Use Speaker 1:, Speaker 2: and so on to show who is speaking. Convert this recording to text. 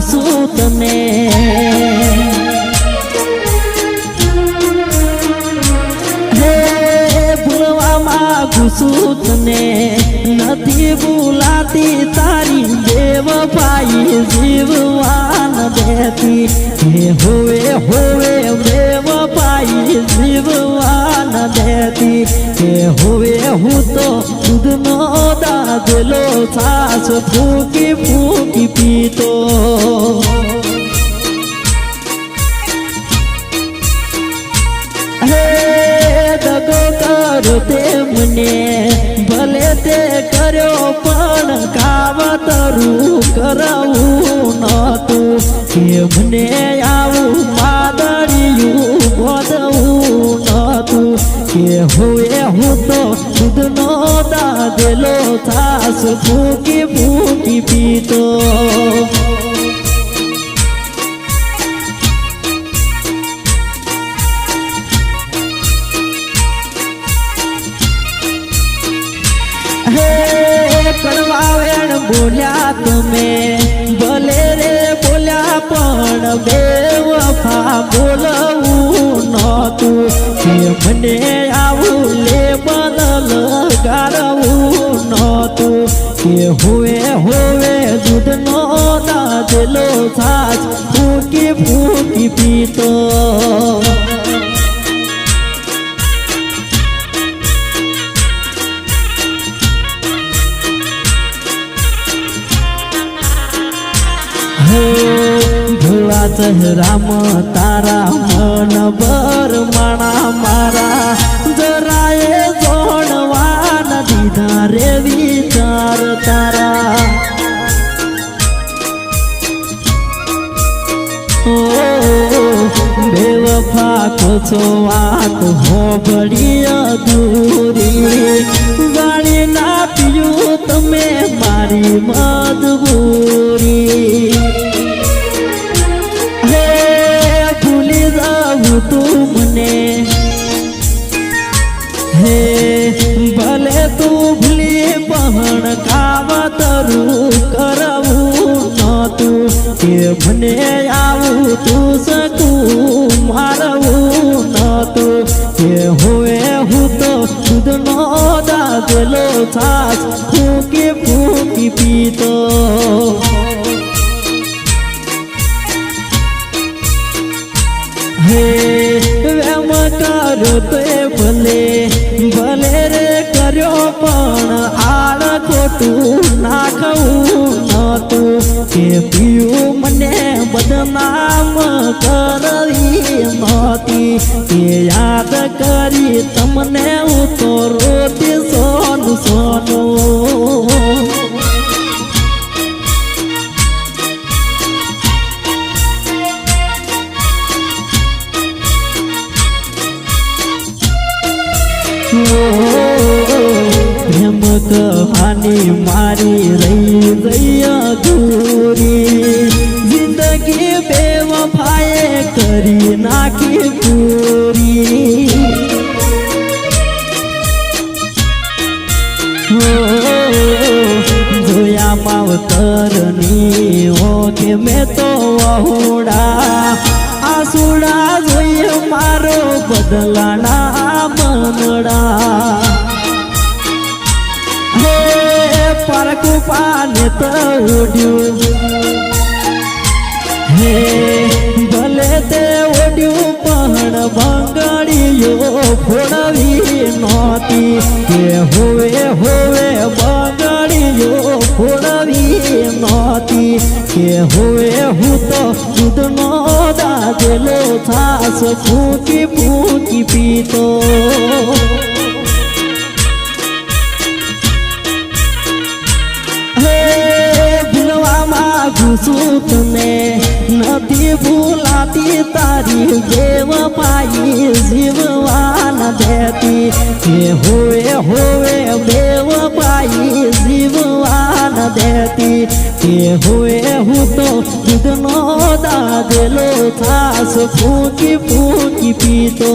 Speaker 1: પૂછું તને હે ભૂલવામાં ઘૂસું તને. નથી ભૂલાતી તારી દેવભાઈ જીવવાન દેતી હોવે હોવે હોવે હું તો દૂધનો દાદલો છાસ ફૂકી ફૂકી પીતો. દગો કરો તે મને, ભલે તે કર્યો પણ કાવતરું કરાવું નતું કે મને આવું માદળિયું ગોદવું નતું કે હું દાદેલો થાસ ફૂકી ફૂકી પીતો. કડવા વેણ બોલ્યા તમે, ભલે રે બોલ્યા પણ બે બોલવું નહોતું. મને આવું કે હોવે હોવે દૂધનો દાદલો સાસ ફૂકી ફૂકી પીતો. ભોળા ચહેરામાં તારા મન બર માણા મારા. તારા. બેવફા કોછો વાત હોબળી અધૂરી. ગાળી ના પીયું તમે મારી મજબૂરી ભૂલી પણ કાવતરું કરવું નતું કે મને આવું તું શકું મારવું નતું કે હોએ હું તો ખુદનો દાદલો છાસ ફૂકી ફૂંકી પીતો. હે વેમ કરો તે ભલે ભલે રે કર્યો પણ આળ ખોટું નાખવું નતું કે પીયું મને બદનામ કરવી નહોતી. કે યાદ કરી તમને હું તો રોતી સોનું સોનું. પ્રેમ કહાની મારી રહી રહી દૂરી. જિંદગી બે વફાએ કરી નાખી પૂરી. જોયા માવતરની ઓકે મેં તો વહોડા આસુડા જોઈએ મારો બદલાના મનડા. પરકુ પાને તોડ્યું. હે, ભલે તે ઓડ્યું, પણ બંગડીયો ફોડવી નહોતી. કે હોવે હોવે બંગડીયો ફોડવી નહોતી. કે હોવે, હું તો દૂધનો દાદેલો થાસ ફૂકી ફૂકી પીતો. ઘૂસું તને નથી ભૂલાતી તારી દેવ પાઈ જીવવાન દેતી હે હોવે હોવે દેવ પાઈ જીવવાન દેતી હે હોવે, હું તો દૂધનો દાદલો છાસ ફૂકી ફૂકી પીતો.